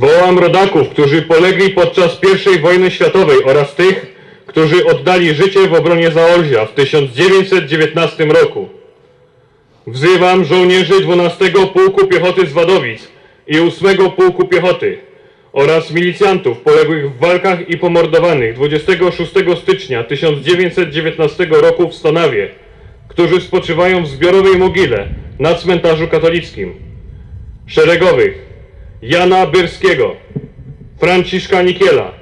pamiątkom rodaków, którzy polegli podczas I wojny światowej oraz tych, którzy oddali życie w obronie Zaolzia w 1919 roku. Wzywam żołnierzy 12 Pułku Piechoty z Wadowic i 8 Pułku Piechoty oraz milicjantów poległych w walkach i pomordowanych 26 stycznia 1919 roku w Stonawie, którzy spoczywają w zbiorowej mogile na cmentarzu katolickim. Szeregowych Jana Byrskiego, Franciszka Nikiela,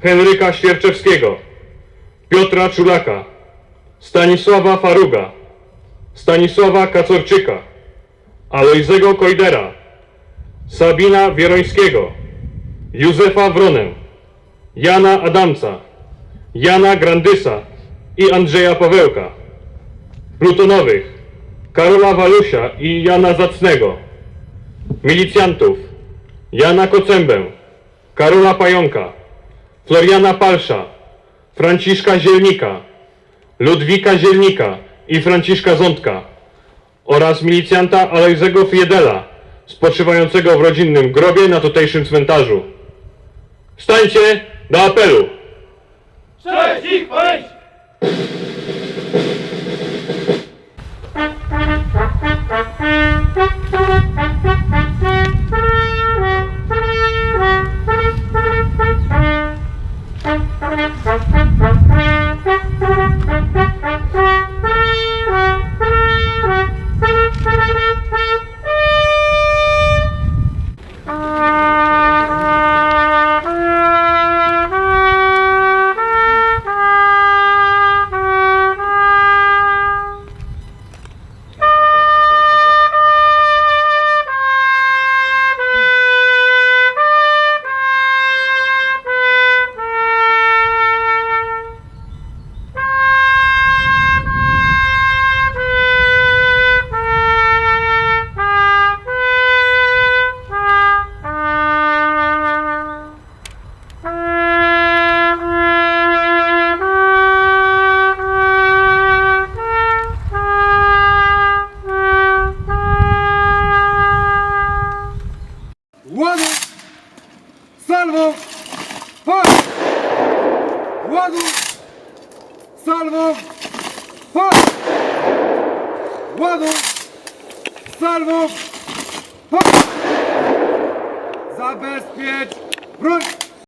Henryka Świerczewskiego, Piotra Czulaka, Stanisława Faruga, Stanisława Kacorczyka, Alojzego Kojdera, Sabina Wierońskiego, Józefa Wronę, Jana Adamca, Jana Grandysa i Andrzeja Pawełka, plutonowych, Karola Walusia i Jana Zacnego, milicjantów, Jana Kocębę, Karola Pająka, Floriana Palsza, Franciszka Zielnika, Ludwika Zielnika i Franciszka Ządka oraz milicjanta Alojzego Fiedela, spoczywającego w rodzinnym grobie na tutejszym cmentarzu. Stańcie do apelu! Cześć ich wejść! Łaду! Salwo! Chodź! Ładu! Salwo! Chodź! Ładu! Salwo! Chodź! Zabezpiecz broń!